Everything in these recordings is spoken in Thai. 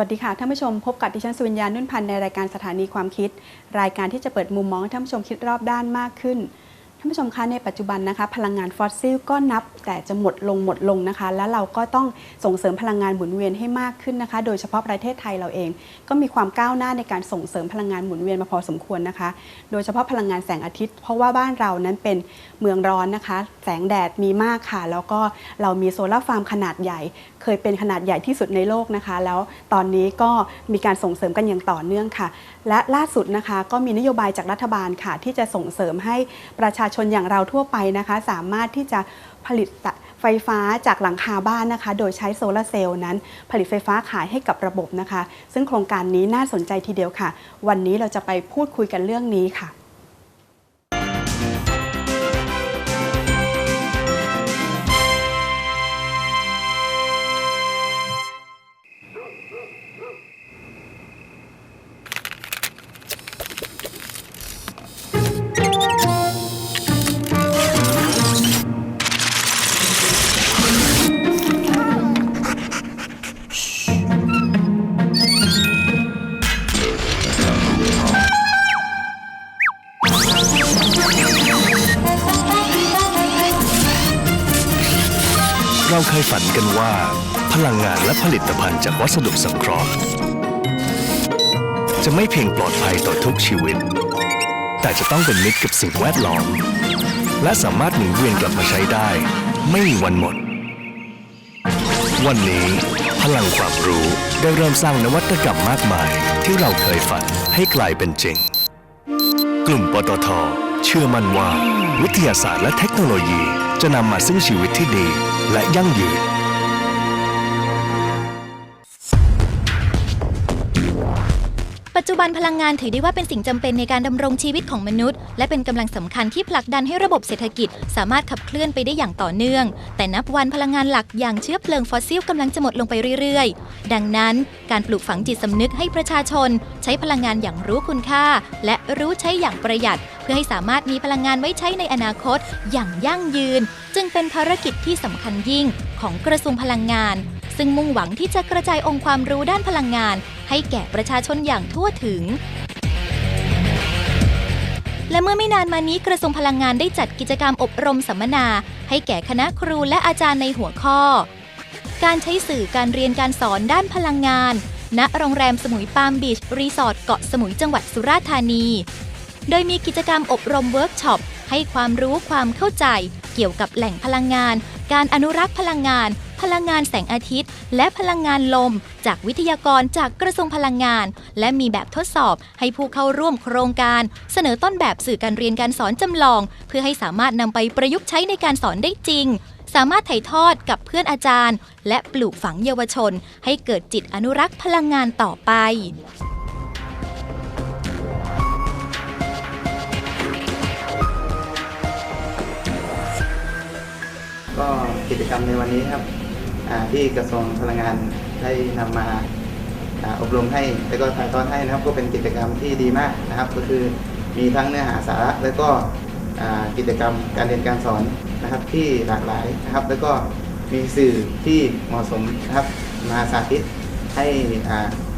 วัสดีค่ะท่านผู้ชมพบกับดิฉันสุวิญญานุ่นพันธ์ในรายการสถานีความคิด รายการที่จะเปิดมุมมองให้ท่านผู้ชมคิดรอบด้านมากขึ้นท่านผู้ชมคะในปัจจุบันนะคะ พลังงานฟอสซิลก็นับแต่จะหมดลงหมดลงนะคะ และเราก็ต้องส่งเสริมพลังงานหมุนเวียนให้มากขึ้นนะคะ โดยเฉพาะประเทศไทยเราเอง ก็มีความก้าวหน้าในการส่งเสริมพลังงานหมุนเวียนมาพอสมควรนะคะ โดยเฉพาะพลังงานแสงอาทิตย์ เพราะว่าบ้านเรานั้นเป็นเมืองร้อนนะคะ แสงแดดมีมากค่ะ แล้วก็เรามีโซลาร์ฟาร์มขนาดใหญ่เคยเป็นขนาดใหญ่ที่สุดในโลกนะคะ แล้วตอนนี้ก็มีการส่งเสริมกันอย่างต่อเนื่องค่ะ และล่าสุดนะคะก็มีนโยบายจากรัฐบาลค่ะ ที่จะส่งเสริมให้ประชาชนอย่างเราทั่วไปนะคะ สามารถที่จะผลิตไฟฟ้าจากหลังคาบ้านนะคะ โดยใช้โซลาร์เซลล์นั้น ผลิตไฟฟ้าขายให้กับระบบนะคะ ซึ่งโครงการนี้น่าสนใจทีเดียวค่ะ วันนี้เราจะไปพูดคุยกันเรื่องนี้ค่ะ ละผลิตภัณฑ์จากวัสดุสังเคราะห์ จะไม่เพียงปลอดภัยต่อทุกชีวิต แต่จะต้องเป็นมิตรกับสิ่งแวดล้อม และสามารถหมุนเวียนกลับมาใช้ได้ ไม่มีวันหมด วันนี้ พลังความรู้ได้เริ่มสร้างนวัตกรรมมากมาย ที่เราเคยฝันให้กลายเป็นจริง กลุ่มปตท เชื่อมั่นว่า วิทยาศาสตร์และเทคโนโลยีจะนำมาซึ่งชีวิตที่ดีและยั่งยืน จจุบันพลังงานถือได้ว่าเป็นสิ่งจำเป็นในการดำรงชีวิตของมนุษย์ และเป็นกำลังสำคัญที่ผลักดันให้ระบบเศรษฐกิจ สามารถขับเคลื่อนไปได้อย่างต่อเนื่อง แต่นับวันพลังงานหลักอย่างเชื้อเพลิงฟอสซิลกำลังจะหมดลงไปเรื่อยๆ ดังนั้น การปลูกฝังจิตสำนึกให้ประชาชน ใช้พลังงานอย่างรู้คุณค่า และรู้ใช้อย่างประหยัด เพื่อให้สามารถมีพลังงานไว้ใช้ในอนาคต อย่างยั่งยืน จึงเป็นภารกิจที่สำคัญยิ่ง ของกระทรวงพลังงานซึ่งมุ่งหวังที่จะกระจายองค์ความรู้ด้านพลังงาน ให้แก่ประชาชนอย่างทั่วถึง และเมื่อไม่นานมานี้กระทรวงพลังงานได้จัดกิจกรรมอบรมสัมมนา ให้แก่คณะครูและอาจารย์ในหัวข้อ การใช้สื่อการเรียนการสอนด้านพลังงาน ณ โรงแรมสมุยปามบีชรีสอร์ทเกาะสมุยจังหวัดสุราษฎร์ธานี โดยมีกิจกรรมอบรมเวิร์กช็อปให้ความรู้ความเข้าใจ เกี่ยวกับแหล่งพลังงาน การอนุรักษ์พลังงาน พลังงานแสงอาทิตย์ และพลังงานลม จากวิทยากรจากกระทรวงพลังงาน และมีแบบทดสอบให้ผู้เข้าร่วมโครงการ เสนอต้นแบบสื่อการเรียนการสอนจำลอง เพื่อให้สามารถนำไปประยุกต์ใช้ในการสอนได้จริงสามารถถ่ายทอดกับเพื่อนอาจารย์ และปลูกฝังเยาวชน ให้เกิดจิตอนุรักษ์พลังงานต่อไป ก็กิจกรรมในวันนี้ครับ ที่กระทรวงพลังงานได้นำมาอ่าอบรมให้แล้วก็ถ่ายทอดให้นะครับ ก็เป็นกิจกรรมที่ดีมากนะครับ ก็คือมีทั้งเนื้อหาสาระแล้วก็กิจกรรมการเรียนการสอนนะครับที่หลากหลายนะครับ แล้วก็มีสื่อที่เหมาะสมนะครับมาสาธิตให้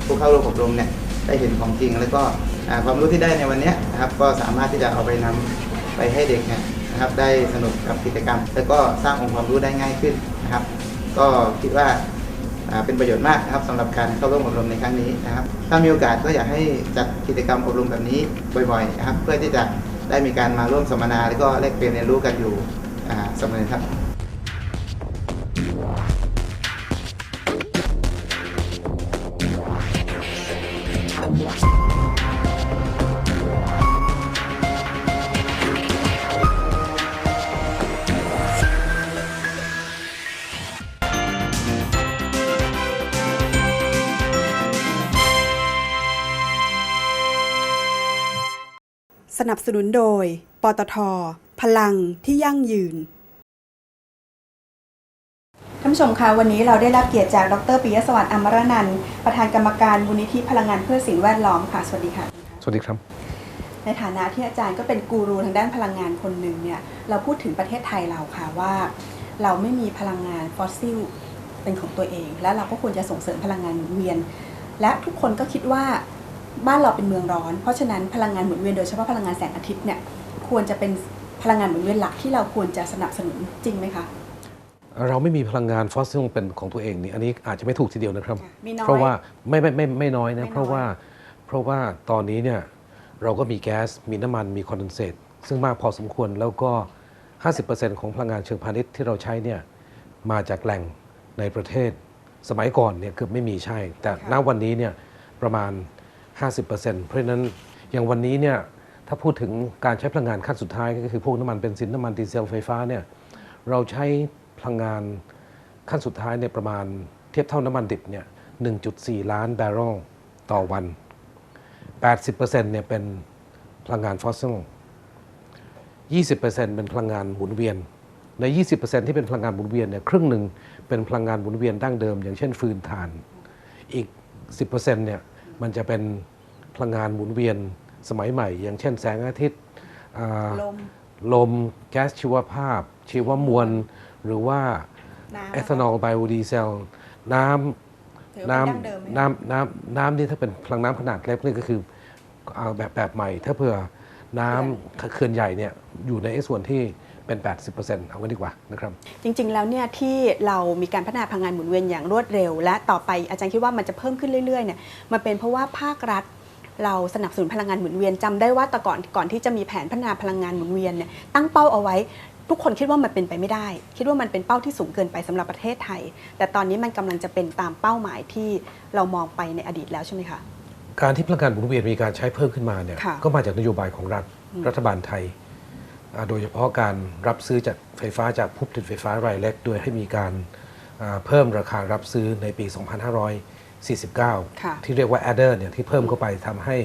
ผู้เข้าร่วมอบรมเนี่ยได้เห็นของจริง แล้วก็ความรู้ที่ได้ในวันนี้นะครับก็สามารถที่จะเอาไปนำไปให้เด็กเนี่ยนะครับได้สนุกกับกิจกรรม แล้วก็สร้างองค์ความรู้ได้ง่ายขึ้น ก็คิดว่าเป็นประโยชน์มากนะครับสำหรับการเข้าร่วมอบรมในครั้งนี้นะครับ ถ้ามีโอกาสก็อยากให้จัดกิจกรรมอบรมแบบนี้บ่อยๆนะครับ เพื่อที่จะได้มีการมาร่วมสัมมนาแล้วก็แลกเปลี่ยนเรียนรู้กันอยู่เสมอครับ สนับสนุนโดย ปตท พลังที่ยั่งยืน ท่านผู้ชมคะวันนี้เราได้รับเกียรติจากดรปิยสวัสดิ์อมรนันท์ประธานกรรมการมูลนิธิพลังงานเพื่อสิ่งแวดล้อมค่ะ สวัสดีค่ะ สวัสดีครับ ในฐานะที่อาจารย์ก็เป็นกูรูทางด้านพลังงานคนหนึ่งเนี่ย เราพูดถึงประเทศไทยเราค่ะว่า เราไม่มีพลังงานฟอสซิลเป็นของตัวเอง และเราก็ควรจะส่งเสริมพลังงานหมุนเวียน และทุกคนก็คิดว่า บ้านเราเป็นเมืองร้อน เพราะฉะนั้นพลังงานหมุนเวียนโดยเฉพาะพลังงานแสงอาทิตย์เนี่ยควรจะเป็นพลังงานหมุนเวียนหลักที่เราควรจะสนับสนุนจริงไหมคะเราไม่มีพลังงานฟอสซิลเป็นของตัวเองนี่อันนี้อาจจะไม่ถูกทีเดียวนะครับมีน้อยเพราะว่าไม่ไม่ไม่ไม่น้อยไม่น้นะอยเพราะว่าเพราะว่าตอนนี้เนี่ยเราก็มีแก๊สมีน้ำมันมีคอนเดนเซตซึ่งมากพอสมควรแล้วก็ 50%ของพลังงานเชิงพาณิชย์ที่เราใช้เนี่ยมาจากแหล่งในประเทศ สมัยก่อนเนี่ยเกือบไม่มีใช่ แต่ณวันนี้เนี่ยประมาณ 50%เพราะฉะนั้นอย่างวันนี้เนี่ยถ้าพูดถึงการใช้พลังงานขั้นสุดท้ายก็คือพวกน้ำมันเบนซินน้ำมันดีเซลไฟฟ้าเนี่ยเราใช้พลังงานขั้นสุดท้ายเนี่ยประมาณเทียบเท่าน้ำมันดิบเนี่ย 1.4 ล้านบาร์เรลต่อวัน 80%เนี่ยเป็นพลังงานฟอสซิล 20%เป็นพลังงานหมุนเวียน ใน 20%ที่เป็นพลังงานหมุนเวียนเนี่ยครึ่งหนึ่งเป็นพลังงานหมุนเวียนดั้งเดิม อย่างเช่นฟืนถ่าน อีก 10%เนี่ยมันจะเป็น พลังงานหมุนเวียนสมัยใหม่ อย่างเช่นแสงอาทิตย์อ่าลมลมแก๊สชีวภาพ ชีวมวล หรือว่าน้ำเอทานอลไบโอดีเซล น้ถือำว่าน้เป็นดั้งเดิมไหมำน้ำน้ำน้ำนี่ถ้าเป็นพลังน้ำขนาดเล็กนี่ก็คือเอาแบบแบบใหม่ ถ้าเผื่อน้ำเขื่อนใหญ่เนี่ยอยู่ในไอ้ส่วนที่เป็น 80%เอาไว้ดีกว่านะครับ จริง ๆ แล้วเนี่ยที่เรามีการพัฒนาพลังงานหมุนเวียนอย่างรวดเร็ว และต่อไปอาจารย์คิดว่ามันจะเพิ่มขึ้นเรื่อยๆเนี่ยมันเป็นเพราะว่าภาครัฐ เราสนับสนุนพลังงานหมุนเวียนจำได้ว่าแต่ก่อนก่อนที่จะมีแผนพัฒนาพลังงานหมุนเวียนเนี่ยตั้งเป้าเอาไว้ทุกคนคิดว่ามันเป็นไปไม่ได้ คิดว่ามันเป็นเป้าที่สูงเกินไปสำหรับประเทศไทย แต่ตอนนี้มันกำลังจะเป็นตามเป้าหมายที่เรามองไปในอดีตแล้วใช่ไหมคะการที่พลังงานหมุนเวียนมีการใช้เพิ่มขึ้นมาเนี่ยก็มาจากนโยบายของรัฐรัฐบาลไทย โดยเฉพาะการรับซื้อจากไฟฟ้าจากผู้ผลิตไฟฟ้ารายเล็กโดยให้มีการเพิ่มราคารับซื้อในปี 2500 49 ที่เรียกว่า adder เนี่ยที่เพิ่มเข้าไปทำให้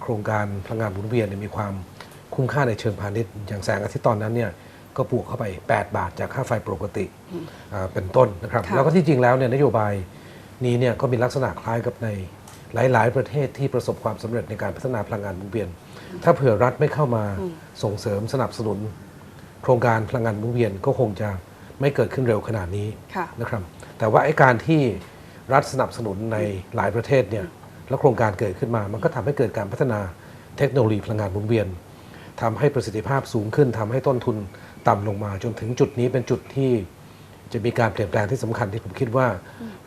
โครงการพลังงานหมุนเวียนมีความคุ้มค่าในเชิงพาณิชย์อย่างแสงอาทิตย์ตอนนั้นเนี่ยก็บวกเข้าไป 8 บาทจากค่าไฟปกติเป็นต้นนะครับ แล้วก็ที่จริงแล้วเนี่ยนโยบายนี้เนี่ยก็มีลักษณะคล้ายกับในหลาย ๆ ประเทศที่ประสบความสำเร็จในการพัฒนาพลังงานหมุนเวียน ถ้าเผื่อรัฐไม่เข้ามาส่งเสริมสนับสนุน โครงการพลังงานหมุนเวียนก็คงจะไม่เกิดขึ้นเร็วขนาดนี้นะครับ แต่ว่าไอ้การที่ รัฐสนับสนุนในหลายประเทศเนี่ยแล้วโครงการเกิดขึ้นมา มันก็ทำให้เกิดการพัฒนาเทคโนโลยีพลังงานหมุนเวียนทำให้ประสิทธิภาพสูงขึ้นทำให้ต้นทุนต่ำลงมา จนถึงจุดนี้เป็นจุดที่จะมีการเปลี่ยนแปลงที่สำคัญที่ผมคิดว่า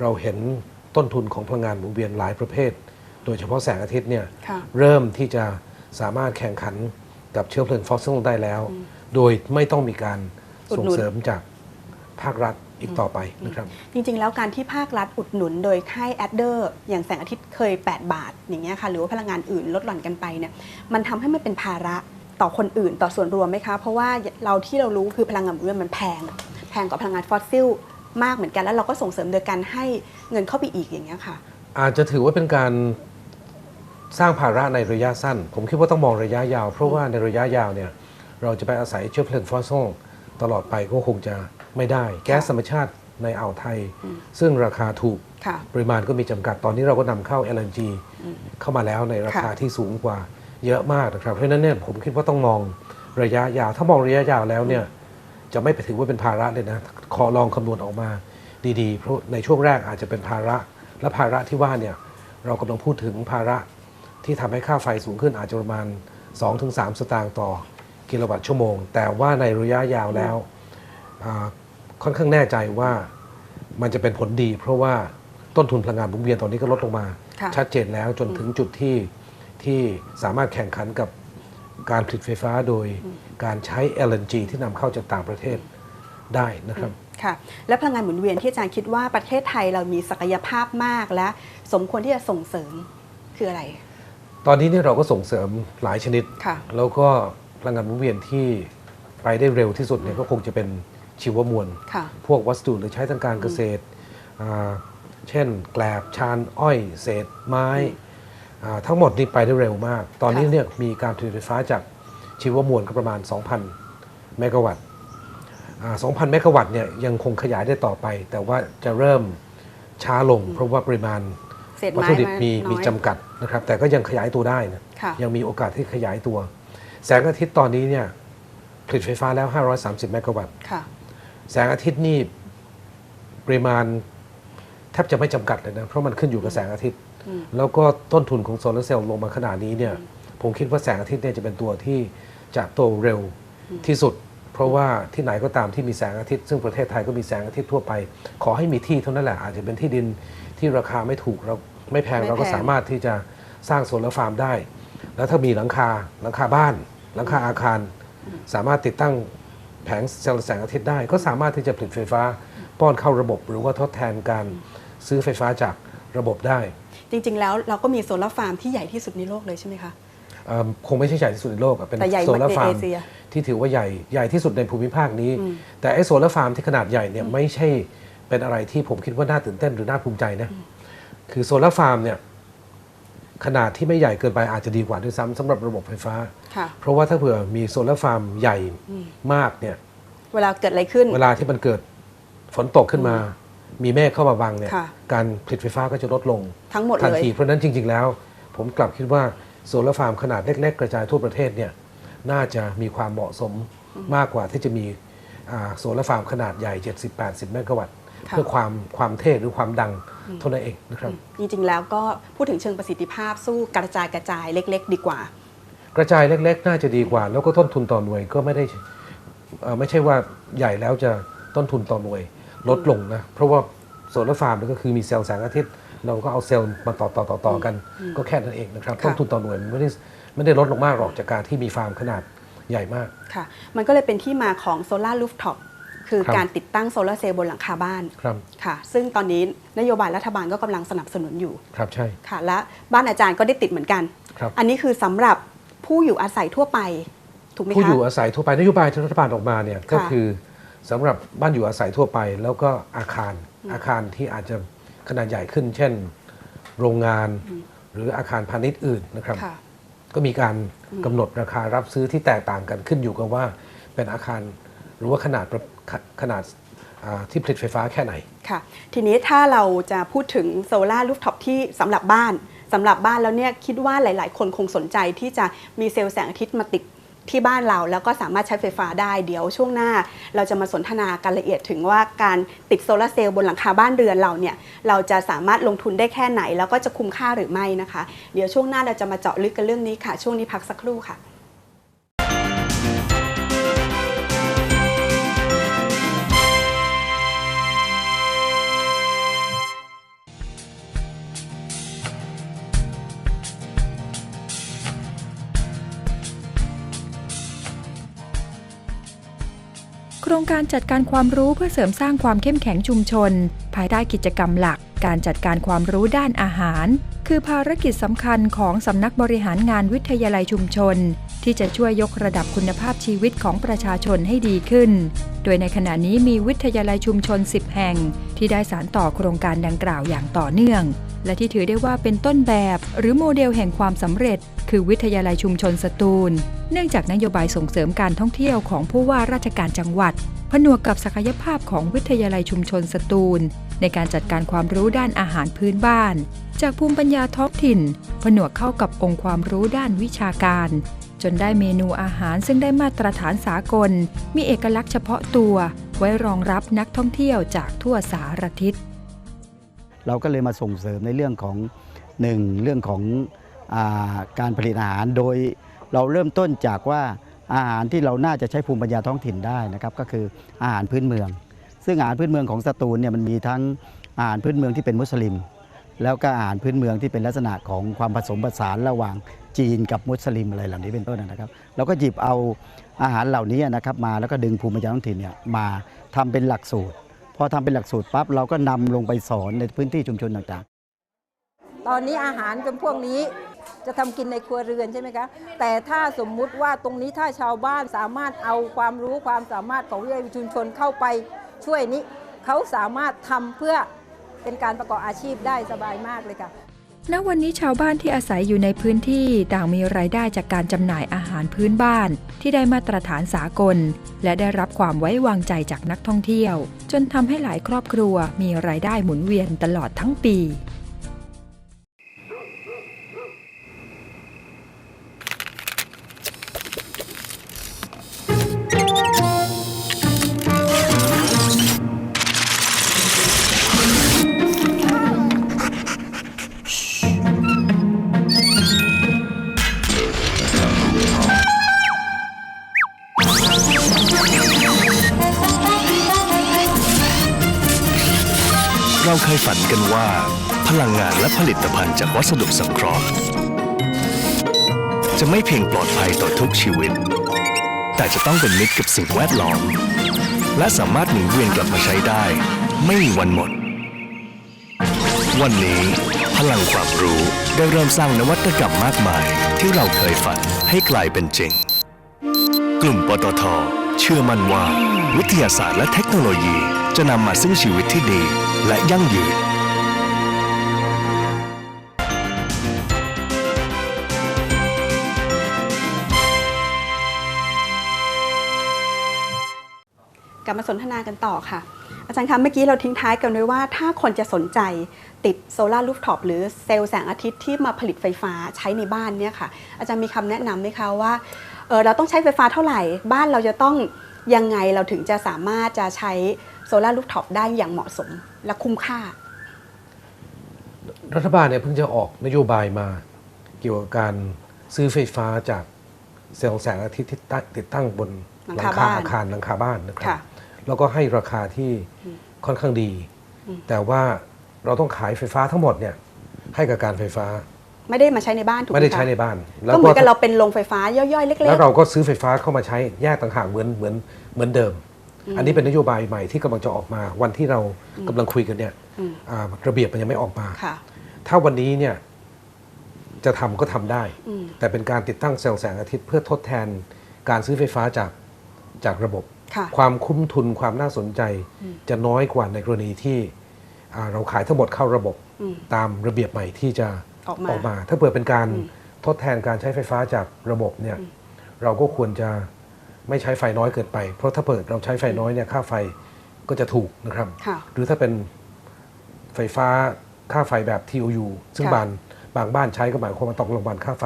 เราเห็นต้นทุนของพลังงานหมุนเวียนหลายประเภท โดยเฉพาะแสงอาทิตย์เนี่ยค่ะเริ่มที่จะสามารถแข่งขันกับเชื้อเพลิงฟอสซิลได้แล้ว โดยไม่ต้องมีการส่งเสริมจากภาครัฐ อีกต่อไปนะครับ จริง ๆ แล้วการที่ภาครัฐอุดหนุนโดยค่ายแอดเดอร์อย่างแสงอาทิตย์เคย 8 บาท อย่างเงี้ยค่ะ หรือว่าพลังงานอื่นลดหลั่นกันไปเนี่ยมันทำให้มันเป็นภาระต่อคนอื่นต่อส่วนรวมไหมคะ เพราะว่าเราที่เรารู้คือพลังงานหมุนเวียนมันแพง แพงกว่าพลังงานฟอสซิลมากเหมือนกันแล้วเราก็ส่งเสริมโดยการให้เงินเข้าไปอีกอย่างเงี้ยค่ะ อาจจะถือว่าเป็นการสร้างภาระในระยะสั้น ผมคิดว่าต้องมองระยะยาว เพราะว่าในระยะยาวเนี่ยเราจะไปอาศัยเชื้อเพลิงฟอสซิลตลอดไปก็คงจะ ไม่ได้ แก๊สธรรมชาติในอ่าวไทย ซึ่งราคาถูกค่ะปริมาณก็มีจำกัดตอนนี้เราก็นำเข้า LNG เข้ามาแล้วในราคาค่ะที่สูงกว่าเยอะมากนะครับ เพราะฉะนั้นเนี่ยผมคิดว่าต้องมองระยะยาว ถ้ามองระยะยาวแล้วเนี่ยจะไม่ไปถือว่าเป็นภาระเลยนะ ขอลองคำนวณออกมาดีๆ เพราะในช่วงแรกอาจจะเป็นภาระ และภาระที่ว่าเนี่ยเรากำลังพูดถึงภาระที่ทำให้ค่าไฟสูงขึ้นอาจจะประมาณ 2-3 สตางค์ต่อกิโลวัตต์ชั่วโมง แต่ว่าในระยะยาวแล้วอ่า ค่อนข้างแน่ใจว่ามันจะเป็นผลดี เพราะว่าต้นทุนพลังงานหมุนเวียนตอนนี้ก็ลดลงมาค่ะชัดเจนแล้วจนถึงจุดที่ที่สามารถแข่งขันกับการผลิตไฟฟ้าโดยการใช้ LNG ที่นำเข้าจากต่างประเทศได้นะครับค่ะและพลังงานหมุนเวียนที่อาจารย์คิดว่าประเทศไทยเรามีศักยภาพมากและสมควรที่จะส่งเสริมคืออะไร ตอนนี้เนี่ยเราก็ส่งเสริมหลายชนิดค่ะแล้วก็พลังงานหมุนเวียนที่ไปได้เร็วที่สุดเนี่ยก็คงจะเป็น ชีวมวลค่ะพวกวัสดุหรือใช้ทางการเกษตรอ่าเช่นแกลบชานอ้อย เศษไม้อ่าทั้งหมดนี่ไปได้เร็วมาก ตอนนี้ค่ะเนี่ยมีการผลิตไฟฟ้าจากชีวมวลก็ประมาณ 2,000 เมกะวัตต์อ่า2,000 เมกะวัตต์เนี่ยยังคงขยายได้ต่อไป แต่ว่าจะเริ่มช้าลง เพราะว่าปริมาณเศษวัตไม้ถุดิบามีน้อยมีจำกัดนะครับ แต่ก็ยังขยายตัวได้นะค่ะยังมีโอกาสที่ขยายตัว แสงอาทิตย์ตอนนี้เนี่ยผลิตไฟฟ้าแล้ว 530 เมกะวัตต์ค่ะ แสงอาทิตย์นี่ปริมาณแทบจะไม่จำกัดเลยนะ เพราะมันขึ้นอยู่กับแสงอาทิตย์อืมแล้วก็ต้นทุนของโซลาร์เซลล์ลงมาขนาดนี้เนี่ย ผมคิดว่าแสงอาทิตย์เนี่ยจะเป็นตัวที่จะโตเร็วที่สุด เพราะว่าที่ไหนก็ตามที่มีแสงอาทิตย์ ซึ่งประเทศไทยก็มีแสงอาทิตย์ทั่วไป ขอให้มีที่เท่านั้นแหละอาจจะเป็นที่ดินที่ราคาไม่ถูกเราไม่แพงไม่แพงเราก็สามารถที่จะสร้างโซลาร์ฟาร์มได้ แล้วถ้ามีหลังคาหลังคาบ้าน หลังคาอาคาร สามารถติดตั้ง แผงเซลล์แสงอาทิตย์ได้ ก็สามารถที่จะผลิตไฟฟ้าป้อนเข้าระบบ หรือว่าทดแทนการซื้อไฟฟ้าจากระบบได้ จริง ๆ แล้วเราก็มีโซลาร์ฟาร์มที่ใหญ่ที่สุดในโลกเลยใช่ไหมคะเอิ่มคงไม่ใช่ใหญ่ที่สุดในโลกอะเป็นแต่ใหญ่โซลาร์ฟาร์มในเอเชียที่ถือว่าใหญ่ใหญ่ที่สุดในภูมิภาคนี้อืมแต่ไอ้โซลาร์ฟาร์มที่ขนาดใหญ่เนี่ยไม่ใช่เป็นอะไรที่ผมคิดว่าน่าตื่นเต้นหรือน่าภูมิใจนะคือโซลาร์ฟาร์มเนี่ยขนาดที่ไม่ใหญ่เกินไปอาจจะดีกว่าด้วยซ้ำสำหรับระบบไฟฟ้าค่ะ เพราะว่าถ้าเผื่อมีโซลาร์ฟาร์มใหญ่มากเนี่ย เวลาเกิดอะไรขึ้น เวลาที่มันเกิดฝนตกขึ้นมา มีเมฆเข้ามาบังเนี่ยค่ะการผลิตไฟฟ้าก็จะลดลง ทั้งหมดทันเลยทีเพราะฉะนั้นจริง ๆ แล้ว ผมกลับคิดว่าโซลาร์ฟาร์มขนาดเล็ก ๆ กระจายทั่วประเทศเนี่ยน่าจะมีความเหมาะสมมากกว่าที่จะมีอ่าโซลาร์ฟาร์มขนาดใหญ่ 70-80 เมกะวัตต์ค่ะเพื่อความความเท่หรือความดังเท่านั้นเองนะครับ จริงๆแล้วก็พูดถึงเชิงประสิทธิภาพสู้กระจายกระจายเล็ก ๆ ดีกว่า กระจายเล็กๆ น่าจะดีกว่า แล้วก็ต้นทุนต่อหน่วยก็ไม่ได้เอ่อไม่ใช่ว่าใหญ่แล้วจะต้นทุนต่อหน่วยลดลงนะ เพราะว่าโซลาร์ฟาร์มก็คือมีเซลล์แสงอาทิตย์ เราก็เอาเซลล์มาต่อต่อต่อต่อกัน ก็แค่นั้นเองนะครับค่ะต้นทุนต่อหน่วยมันไม่ได้ไม่ได้ลดลงมากหรอกจากการที่มีฟาร์มขนาดใหญ่มากค่ะ มันก็เลยเป็นที่มาของโซลาร์ลูฟท็อปคือครับการติดตั้งโซลาร์เซลล์บนหลังคาบ้านครับค่ะ ซึ่งตอนนี้นโยบายรัฐบาลก็กำลังสนับสนุนอยู่ ครับใช่ค่ะ และบ้านอาจารย์ก็ได้ติดเหมือนกันครับอันนี้คือสำหรับ ผู้อยู่อาศัยทั่วไปถูกไหมคะผู้อยู่อาศัยทั่วไปนโยบายที่รัฐบาลออกมาเนี่ยก็ค่ะคือสำหรับบ้านอยู่อาศัยทั่วไป แล้วก็อาคารอาคารที่อาจจะขนาดใหญ่ขึ้น เช่น โรงงานหรืออาคารพาณิชย์อื่นนะครับค่ะก็มีการกำหนดราคารับซื้อที่แตกต่างกันขึ้นอยู่กับว่าเป็นอาคารหรือว่าขนาดประขขนาดอ่าที่ผลิตไฟฟ้าแค่ไหน ค่ะ ทีนี้ถ้าเราจะพูดถึงโซลาร์ลูฟท็อปที่สำหรับบ้าน สำหรับบ้านแล้วเนี่ยคิดว่าหลาย ๆ คนคงสนใจที่จะมีเซลล์แสงอาทิตย์มาติดที่บ้านเราแล้วก็สามารถใช้ไฟฟ้าได้เดี๋ยวช่วงหน้า เราจะมาสนทนากันละเอียดถึงว่าการติดโซลาร์เซลล์บนหลังคาบ้านเรือนเราเนี่ยเราจะสามารถลงทุนได้แค่ไหน แล้วก็จะคุ้มค่าหรือไม่นะคะ เดี๋ยวช่วงหน้าเราจะมาเจาะลึกกันเรื่องนี้ค่ะ ช่วงนี้พักสักครู่ค่ะ รงการจัดการความรู้เพื่อเสริมสร้างความเข้มแข็งชุมชน ภายใต้กิจกรรมหลัก การจัดการความรู้ด้านอาหาร คือภารกิจสำคัญของสำนักบริหารงานวิทยาลัยชุมชน ที่จะช่วยยกระดับคุณภาพชีวิตของประชาชนให้ดีขึ้น โดยในขณะนี้มีวิทยาลัยชุมชน 10 แห่ง ที่ได้สารต่อโครงการดังกล่าวอย่างต่อเนื่อง และที่ถือได้ว่าเป็นต้นแบบ หรือโมเดลแห่งความสำเร็จ คือวิทยาลัยชุมชนสตูล เนื่องจากนโยบายส่งเสริมการท่องเที่ยวของผู้ว่าราชการจังหวัด ผนวกกับศักยภาพของวิทยาลัยชุมชนสตูล ในการจัดการความรู้ด้านอาหารพื้นบ้าน จากภูมิปัญญาท้องถิ่น ผนวกเข้ากับองค์ความรู้ด้านวิชาการ จนได้เมนูอาหารซึ่งได้มาตรฐานสากล มีเอกลักษณ์เฉพาะตัว ไว้รองรับนักท่องเที่ยวจากทั่วสารทิศ เราก็เลยมาส่งเสริมในเรื่องของหนึ่งเรื่องของอาการผลิตอาหารโดยเราเริ่มต้นจากว่าอาหารที่เราน่าจะใช้ภูมิปัญญาท้องถิ่นได้นะครับก็คืออาหารพื้นเมือง ซึ่งอาหารพื้นเมืองของสตูลเนี่ยมันมีทั้งอาหารพื้นเมืองที่เป็นมุสลิม แล้วก็อาหารพื้นเมืองที่เป็นลักษณะของความผสมผสานระหว่างจีนกับมุสลิมอะไรเหล่านี้เป็นต้นนะครับเราก็หยิบเอาอาหารเหล่านี้นะครับมาแล้วก็ดึงภูมิปัญญาท้องถิ่นเนี่ยมาทำเป็นหลักสูตร พอทำเป็นหลักสูตรปั๊บเราก็นำลงไปสอนในพื้นที่ชุมชนต่างๆ ตอนนี้อาหารจำพวกนี้จะทำกินในครัวเรือนใช่ไหมคะ แต่ถ้าสมมุติว่าตรงนี้ถ้าชาวบ้านสามารถเอาความรู้ความสามารถของวิทยาชุมชนเข้าไปช่วยนี้เขาสามารถทำเพื่อเป็นการประกอบอาชีพได้สบายมากเลยค่ะ ณวันนี้ชาวบ้านที่อาศัยอยู่ในพื้นที่ต่างมีรายได้จากการจำหน่ายอาหารพื้นบ้าน ที่ได้มาตรฐานสากล และได้รับความไว้วางใจจากนักท่องเที่ยว จนทำให้หลายครอบครัวมีรายได้หมุนเวียนตลอดทั้งปี ยฝันกันว่า พลังงานและผลิตภัณฑ์จากวัสดุสังเคราะห์ จะไม่เพียงปลอดภัยต่อทุกชีวิต แต่จะต้องเป็นมิตรกับสิ่งแวดล้อม และสามารถหมุนเวียนกลับมาใช้ได้ ไม่มีวันหมด วันนี้ พลังความรู้ได้เริ่มสร้างนวัตกรรมมากมาย ที่เราเคยฝันให้กลายเป็นจริง กลุ่มปตทเชื่อมั่นว่า วิทยาศาสตร์และเทคโนโลยี จะนำมาซึ่งชีวิตที่ดีและยั่งยืน กลับมาสนทนากันต่อค่ะ อาจารย์คะเมื่อกี้เราทิ้งท้ายกันไว้ว่า ถ้าคนจะสนใจติดโซลารูฟท็อปหรือเซลล์แสงอาทิตย์ที่มาผลิตไฟฟ้าใช้ในบ้านเนี่ยค่ะ อาจารย์มีคำแนะนำไหมคะว่าเออเราต้องใช้ไฟฟ้าเท่าไหร่ บ้านเราจะต้องยังไงเราถึงจะสามารถจะใช้ ลาร์รูฟท็อปได้อย่างเหมาะสมและคุ้มค่า รัฐบาลเนี่ยเพิ่งจะออกนโยบายมาเกี่ยวกับการซื้อไฟฟ้าจากเซลล์แสงอาทิตย์ที่ตั้งติดตั้งบนหลังหลัคางคาบ้านอาคารหลังคาบ้านนะครับค่ะแล้วก็ให้ราคาที่ค่อนข้างดี แต่ว่าเราต้องขายไฟฟ้าทั้งหมดเนี่ยให้กับการไฟฟ้า ไม่ได้มาใช้ในบ้านถูกไหมไม่ได้คะใช้ในบ้านก็เหมือนกับเราเป็นโรงไฟฟ้าย่อยๆเล็กแล้วเราก็ซื้อไฟฟ้าเข้ามาใช้แยกต่างหากเหมือนเหมือนเหมือนเดิม อันนี้เป็นนโยบายใหม่ที่กำลังจะออกมา วันที่เรากำลังคุยกันเนี่ยอืมอ่าระเบียบมันยังไม่ออกมาๆค่ะถ้าวันนี้เนี่ยจะทำก็ทำได้อืมแต่เป็นการติดตั้งเซลล์แสงอาทิตย์เพื่อทดแทนการซื้อไฟฟ้าจากจากระบบค่ะความคุ้มทุนความน่าสนใจ จะน้อยกว่าในกรณีที่อ่าเราขายทั้งหมดเข้าระบบอืมตามระเบียบใหม่ที่จะออกมาถ้าเผื่อเป็นการอืมทดแทนการใช้ไฟฟ้าจากระบบเนี่ยเราก็ควรจะ ไม่ใช้ไฟน้อยเกินไป เพราะถ้าเปิดเราใช้ไฟน้อยเนี่ยค่าไฟก็จะถูกนะครับค่ะหรือถ้าเป็นไฟฟ้าค่าไฟแบบ TOU ซึ่งค่ะบางบางบ้านใช้ก็หมายความว่าตกลงวันค่าไฟ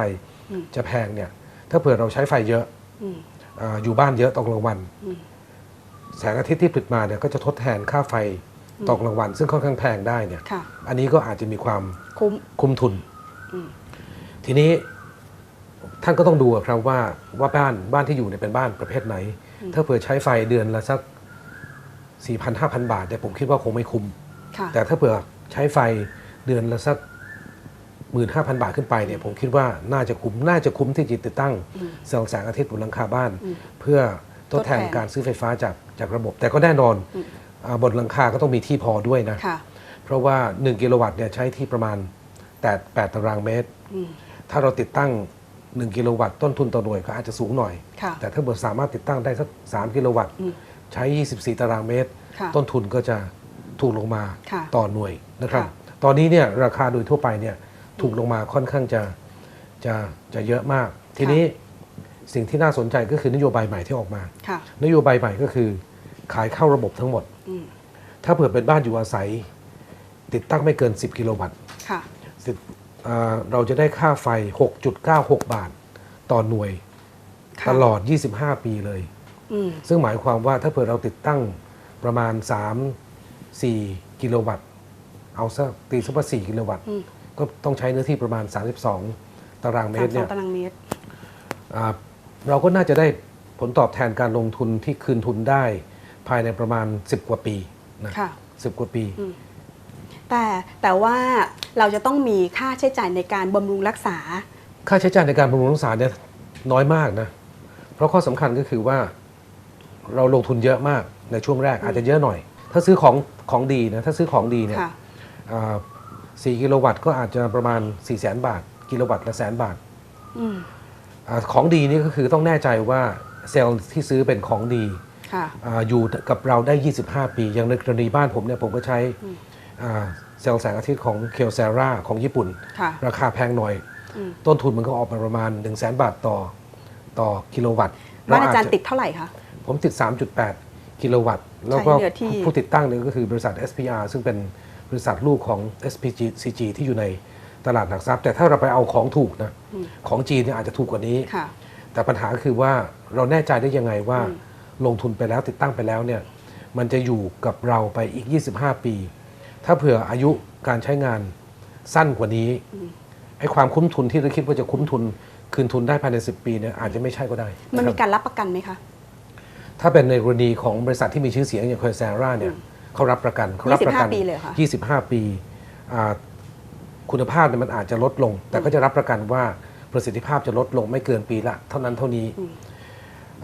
อืมจะแพงเนี่ยถ้าเผื่อเราใช้ไฟเยอะอืมอาอยู่บ้านเยอะตกลงวันอืมแสงอาทิตย์ที่ผลิตมาเนี่ยก็จะทดแทนค่าไฟตกลงวัน ซึ่งค่อนข้างแพงได้เนี่ยค่ะอันนี้ก็อาจจะมีความคุ้มคุ้มทุนอืมทีนี้ ท่านก็ต้องดูอะครับว่าว่าบ้านบ้านที่อยู่เนี่ยเป็นบ้านประเภทไหน ถ้าเผื่อใช้ไฟเดือนละสัก4,000 5,000 บาทเนี่ยผมคิดว่าคงไม่คุ้มค่ะแต่ถ้าเผื่อใช้ไฟเดือนละสักหมื่นห้าพันบาทขึ้นไปเนี่ยผมคิดว่าน่าจะคุ้มน่าจะคุ้มที่จะติดตั้งเสาแสงอาทิตย์บนหลังคาบ้าน เพื่อทดแทนทดแทนการซื้อไฟฟ้าจากจากระบบ แต่ก็แน่นอนอาบนหลังคาก็ต้องมีที่พอด้วยนะค่ะเพราะว่า 1 กิโลวัตต์เนี่ยใช้ที่ประมาณ8 8ตารางเมตรอืมถ้าเราติดตั้ง 1 กิโลวัตต์ต้นทุนต่อหน่วยก็อาจจะสูงหน่อย ค่ะ แต่ถ้าเกิดสามารถติดตั้งได้สัก 3 กิโลวัตต์ อืม ใช้ 24 ตารางเมตร ค่ะต้นทุนก็จะถูกลงมาค่ะต่อหน่วยนะครับ ค่ะตอนนี้เนี่ยราคาโดยทั่วไปเนี่ยถูกลงมาค่อนข้างจะจะจะเยอะมาก ทีนี้สิ่งที่น่าสนใจก็คือนโยบายใหม่ที่ออกมา ค่ะ นโยบายใหม่ก็คือขายเข้าระบบทั้งหมด อืม ถ้าเผื่อเป็นบ้านอยู่อาศัย ติดตั้งไม่เกิน 10 กิโลวัตต์ค่ะสิอ่า เราจะได้ค่าไฟ 6.96 บาท ต่อหน่วยค่ะตลอด 25 ปีเลยอืมซึ่งหมายความว่าถ้าเผื่อเราติดตั้งประมาณ 3 4 กิโลวัตต์ เอาสักตีสักว่า4กิโลวัตต์อืมก็ต้องใช้เนื้อที่ประมาณ 32 ตารางเมสาตมรสอเนี่งยตารางเมตรอ่าเราก็น่าจะได้ผลตอบแทนการลงทุนที่คืนทุนได้ภายในประมาณ 10 กว่าปีนะค่ะสิบกว่าปีอืม แต่แต่ว่าเราจะต้องมีค่าใช้จ่ายในการบำรุงรักษา ค่าใช้จ่ายในการบำรุงรักษาเนี่ยน้อยมากนะ เพราะข้อสำคัญก็คือว่า เราลงทุนเยอะมากในช่วงแรกอาจจะเยอะหน่อย ถ้าซื้อของของดีนะถ้าซื้อของดีเนี่ยค่ะอ่าสี่กิโลวัตต์ก็อาจจะประมาณ4ี่แสนบาท กิโลวัตต์ละแสนบาทอืมอาของดีนี่ก็คือต้องแน่ใจว่าเซลล์ที่ซื้อเป็นของดีค่ะอาอยู่กับเราได้ 25 ปี อย่างในกรณีบ้านผมเนี่ยผมก็ใช้อ่า เซลล์แสงอาทิตย์ของเคลเซราของญี่ปุ่นค่ะราคาแพงหน่อยอืมต้นทุนมันก็ออกมาประมาณ 1 0 0 0 0แบาทต่อต่อกิโลวัตต์บ้านอาจารย์เะติดเท่าไหร่คะ ผมติด 3.8 กิโลวัตต์ แล้วก็ใช้เนื้อที่ผู้ติดตั้งเนี่ยก็คือบริษัท SPR ซึ่งเป็นบริษัทลูกของ SPG CG ที่อยู่ในตลาดหลักทรัพย์ แต่ถ้าเราไปเอาของถูกนะ ของจีนเนี่ยอาจจะถูกกว่านี้ค่ะแต่ปัญหาคือว่าเราแน่ใจได้ยังไงว่าลงทุนไปแล้วติดตั้งไปแล้วเนี่ยมันจะอยู่กับเราไปอีก 25 ปี ถ้าเผื่ออายุการใช้งานสั้นกว่านี้ไอ้ความคุ้มทุนที่เราคิดว่าจะคุ้มทุนคืนทุนได้ภายใน 10 ปีเนี่ยอาจจะไม่ใช่ก็ได้มันมีะครับการรับประกันไหมคะ ถ้าเป็นในกรณีของบริษัทที่มีชื่อเสียงอย่างคอยแซราเนี่ยเขารับประกันเขารับประกั25 ปีเลยเหรอคะ25 ปีอ่าคุณภาพเนี่ยมันอาจจะลดลง แต่ก็จะรับประกันว่าประสิทธิภาพจะลดลงไม่เกินปีละ เท่านั้นเท่านี้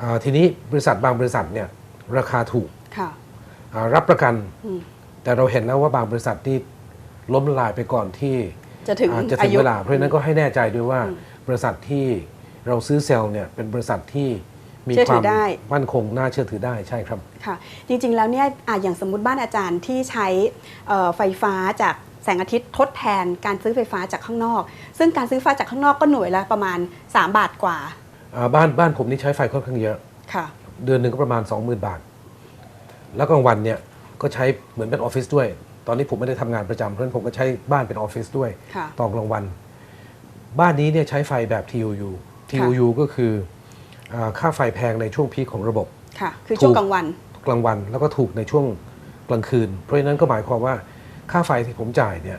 อ่าทีนี้บริษัทบางบริษัทเนี่ยราคาถูกค่ะอ่ารับประกันอืม แต่เราเห็นแล้วว่าบางบริษัทนี่ล้มละลายไปก่อนที่จะถึงอ่าจะถึอางยุเวลาเพราะฉะนั้นก็ให้แน่ใจด้วยว่าบริษัทที่เราซื้อเซลล์เนี่ยเป็นบริษัทที่มีเชื่อคถืวามอได้มั่นคงน่าเชื่อถือได้ใช่ครับค่ะจริงๆแล้วเนี่ยอะอย่างสมมุติบ้านอาจารย์ที่ใช้เอ่อไฟฟ้าจากแสงอาทิตย์ทดแทนการซื้อไฟฟ้าจากข้างนอก ซึ่งการซื้อไฟฟ้าจากข้างนอกก็หน่วยละประมาณ 3 บาทกว่าอ่าบ้านบ้านผมนี่ใช้ไฟค่อนข้างเยอะค่ะ เดือนหนึ่งก็ประมาณ 20,000 บาท แล้วกลางวันเนี่ย ก็ใช้เหมือนเป็นออฟฟิศด้วย ตอนนี้ผมไม่ได้ทำงานประจำเพราะฉะนั้นผมก็ใช้บ้านเป็นออฟฟิศด้วย ค่ะ ตอนกลางวัน บ้านนี้เนี่ยใช้ไฟแบบ TOU TOU ก็คืออาค่าไฟแพงในช่วงพีคของระบบ ค่ะ คือช่วงถูกกลางวัน กลางวันแล้วก็ถูกในช่วงกลางคืน เพราะฉะนั้นก็หมายความว่าค่าไฟที่ผมจ่ายเนี่ย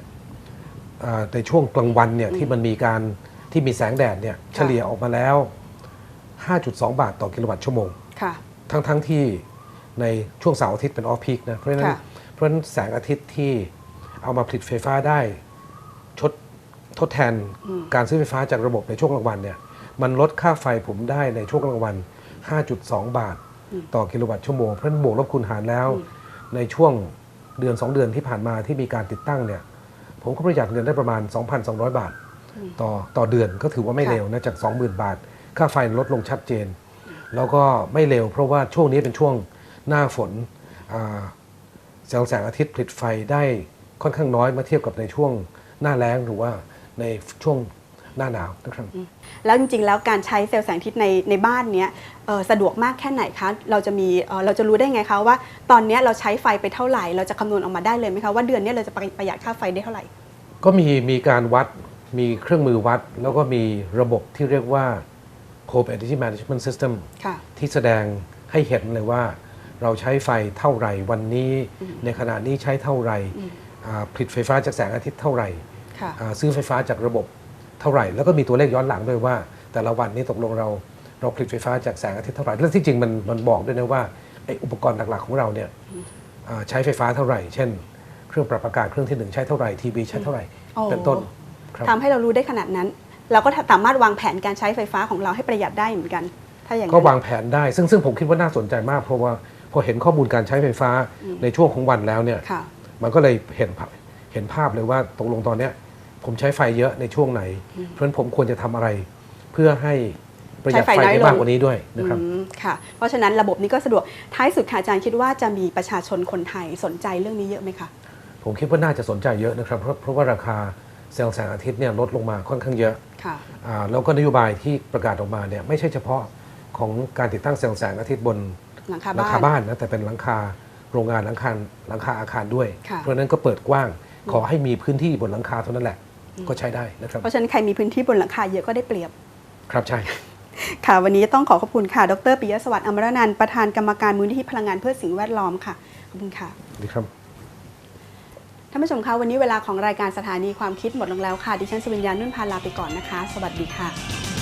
อ่าในช่วงกลางวันเนี่ยที่มันมีการที่มีแสงแดดเนี่ยเฉลี่ยออกมาแล้ว 5.2 บาทต่อกิโลวัตต์ชั่วโมง ค่ะ ทั้งทั้งที่ ในช่วงเสาร์อาทิตย์เป็นออฟพีคนะเพราะฉะนั้นค่ะเพราะฉะนั้นแสงอาทิตย์ที่เอามาผลิตไฟฟ้าได้ชดทดแทนการซื้อไฟฟ้าจากระบบในช่วงกลางวันเนี่ยมันลดค่าไฟผมได้ในช่วงกลางวัน 5.2 บาท ต่อกิโลวัตต์ชั่วโมงเพราะฉะนั้นบวกลบคูณหารแล้ว ในช่วงเดือน 2 เดือนที่ผ่านมาที่มีการติดตั้งเนี่ยผมก็ประหยัดเงินได้ประมาณ 2,200 บาทต่อต่อเดือนก็ถือว่าไม่ค่ะ เร็วนะจาก 20,000 บาท ค่าไฟลดลงชัดเจน แล้วก็ไม่เร็วเพราะว่าช่วงนี้เป็นช่วง หน้าฝนอ่าแสงแสงอาทิตย์ผลิตไฟได้ค่อนข้างน้อยเมื่อเทียบกับในช่วงหน้าแล้งหรือว่าในช่วงหน้าหนาวนะครับแล้วจริงๆแล้วการใช้เซลล์แสงอาทิตย์ในในบ้านเนี้ยเอ่อสะดวกมากแค่ไหนคะเราจะมีเอ่อเราจะรู้ได้ไงคะว่าตอนเนี้ยเราใช้ไฟไปเท่าไหร่ เราจะคำนวณออกมาได้เลยไหมคะว่าเดือนเนี้ยเราจะประหยัดค่าไฟได้เท่าไหร่ ก็มีมีการวัดมีเครื่องมือวัด แล้วก็มีระบบที่เรียกว่า Home Energy Management System ค่ะที่แสดงให้เห็นเลยว่า เราใช้ไฟเท่าไหร่วันนี้ ในขณะนี้ใช้เท่าไหร่อ่าผลิตไฟฟ้าจากแสงอาทิตย์เท่าไหร่ค่ะอ่าซื้อไฟฟ้าจากระบบเท่าไหร่ แล้วก็มีตัวเลขย้อนหลังด้วยว่า แต่ละวันนี้ตกลงเราเราผลิตไฟฟ้าจากแสงอาทิตย์เท่าไหร่แล้วที่จริงมันมันบอกด้วยนะว่าไออุปกรณ์หลักๆของเราเนี่ยอ่าใช้ไฟฟ้าเท่าไหร่ เช่น เครื่องปรับอากาศเครื่องที่หนึ่งใช้เท่าไหร่ทีวีใช้เท่าไหร่อ๋อเป็นต้นครับทำให้เรารู้ได้ขนาดนั้น เราก็สามารถวางแผนการใช้ไฟฟ้าของเราให้ประหยัดได้เหมือนกัน ถ้าอย่างก็นั้นวางแผนได้ซึ่งซึ่งผมคิดว่าน่าสนใจมากเพราะว่า พอเห็นข้อมูลการใช้ไฟฟ้าในช่วงของวันแล้วเนี่ยค่ะมันก็เลยเห็นภาพเห็นภาพเลยว่าตกลงตอนเนี้ยผมใช้ไฟเยอะในช่วงไหน เพราะฉะนั้นผมควรจะทำอะไร เพื่อให้ประหยัดใช้ไฟไฟน้อยได้ลงมากกว่านี้ด้วยนะครับอืมค่ะ เพราะฉะนั้นระบบนี้ก็สะดวกท้ายสุดค่ะอาจารย์คิดว่าจะมีประชาชนคนไทยสนใจเรื่องนี้เยอะไหมคะผมคิดว่าน่าจะสนใจเยอะนะครับ เพราะเพราะว่าราคาเซลล์แสงอาทิตย์เนี่ยลดลงมาค่อนข้างเยอะค่ะอ่าแล้วก็นโยบายที่ประกาศออกมาเนี่ยไม่ใช่เฉพาะของการติดตั้งเซลล์แสงอาทิตย์บน หลังคาหลังบ้าคาน บ้านนะแต่เป็นหลังคาโรงงานหลังคาหลังคาอาคารด้วย ค่ะ เพราะฉะนั้นก็เปิดกว้าง ขอให้มีพื้นที่บนหลังคาเท่านั้นแหละก็ใช้ได้นะครับ เพราะฉะนั้นใครมีพื้นที่บนหลังคาเยอะก็ได้เปรียบ ครับใช่ ค่ะ วันนี้ต้องขอขอบคุณค่ะ ดรปิยะสวัสดิ์อมรนันท์ประธานกรรมการมูลนิธิพลังงานเพื่อสิ่งแวดล้อมค่ะ ขอบคุณค่ะ ดีครับ ท่านผู้ชมคะ วันนี้เวลาของรายการสถานีความคิดหมดลงแล้วค่ะ ดิฉันสวิญญานุ่นพาลาไปก่อนนะคะ สวัสดีค่ะ